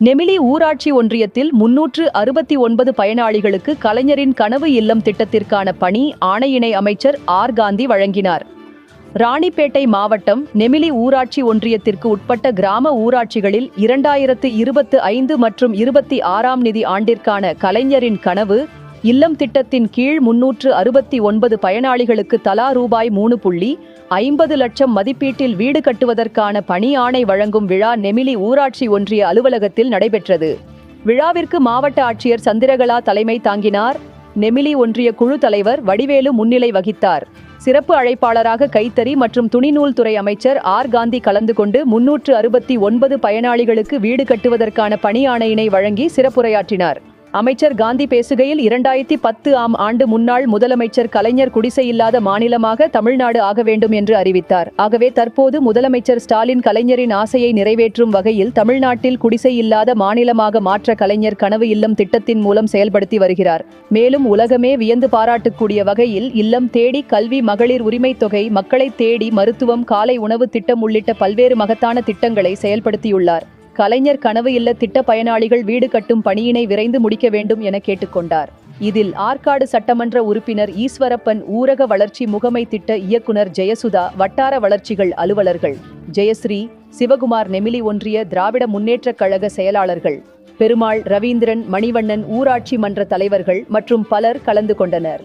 நெமிலி ஊராட்சி ஒன்றியத்தில் முன்னூற்று அறுபத்தி ஒன்பது பயனாளிகளுக்கு கலைஞரின் கனவு இல்லம் திட்டத்திற்கான பணி ஆணையிணை அமைச்சர் ஆர் காந்தி வழங்கினார். ராணிப்பேட்டை மாவட்டம் நெமிலி ஊராட்சி ஒன்றியத்திற்கு உட்பட்ட கிராம ஊராட்சிகளில் இரண்டாயிரத்து இருபத்து ஐந்து மற்றும் இருபத்தி ஆறாம் நிதி ஆண்டிற்கான கலைஞரின் கனவு இல்லம் திட்டத்தின் கீழ் முன்னூற்று அறுபத்தி ஒன்பது பயனாளிகளுக்கு தலா ரூபாய் மூணு புள்ளி ஐம்பது லட்சம் மதிப்பீட்டில் வீடு கட்டுவதற்கான பணி ஆணை வழங்கும் விழா நெமிலி ஊராட்சி ஒன்றிய அலுவலகத்தில் நடைபெற்றது. விழாவிற்கு மாவட்ட ஆட்சியர் சந்திரகலா தலைமை தாங்கினார். நெமிலி ஒன்றிய குழு தலைவர் வடிவேலு முன்னிலை வகித்தார். சிறப்பு அழைப்பாளராக கைத்தறி மற்றும் துணிநூல் துறை அமைச்சர் ஆர் காந்தி கலந்து கொண்டு முன்னூற்று அறுபத்தி ஒன்பது பயனாளிகளுக்கு வீடு கட்டுவதற்கான பணி ஆணையினை வழங்கி சிறப்புரையாற்றினார். அமைச்சர் காந்தி பேசுகையில் இரண்டாயிரத்தி பத்து ஆம் ஆண்டு முன்னாள் முதலமைச்சர் கலைஞர் குடிசை இல்லாத மாநிலமாக தமிழ்நாடு ஆக வேண்டும் என்று அறிவித்தார். ஆகவே தற்போது முதலமைச்சர் ஸ்டாலின் கலைஞரின் ஆசையை நிறைவேற்றும் வகையில் தமிழ்நாட்டில் குடிசை இல்லாத மாநிலமாக மாற்ற கலைஞர் கனவு இல்லம் திட்டத்தின் மூலம் செயல்படுத்தி வருகிறார். மேலும் உலகமே வியந்து பாராட்டக்கூடிய வகையில் இல்லம் தேடி கல்வி மகளிர் உரிமை தொகை மக்களை தேடி மருத்துவம் காலை உணவு திட்டம் உள்ளிட்ட பல்வேறு மகத்தான திட்டங்களை செயல்படுத்தியுள்ளார். கலைஞர் கனவு இல்ல திட்ட பயனாளிகள் வீடு கட்டும் பணியினை விரைந்து முடிக்க வேண்டும் என கேட்டுக்கொண்டார். இதில் ஆற்காடு சட்டமன்ற உறுப்பினர் ஈஸ்வரப்பன் ஊரக வளர்ச்சி முகமை திட்ட இயக்குனர் ஜெயசுதா வட்டார வளர்ச்சிகள் அலுவலர்கள் ஜெயஸ்ரீ சிவகுமார் நெமிலி ஒன்றிய திராவிட முன்னேற்றக் கழக செயலாளர்கள் பெருமாள் ரவீந்திரன் மணிவண்ணன் ஊராட்சி மன்ற தலைவர்கள் மற்றும் பலர் கலந்து கொண்டனர்.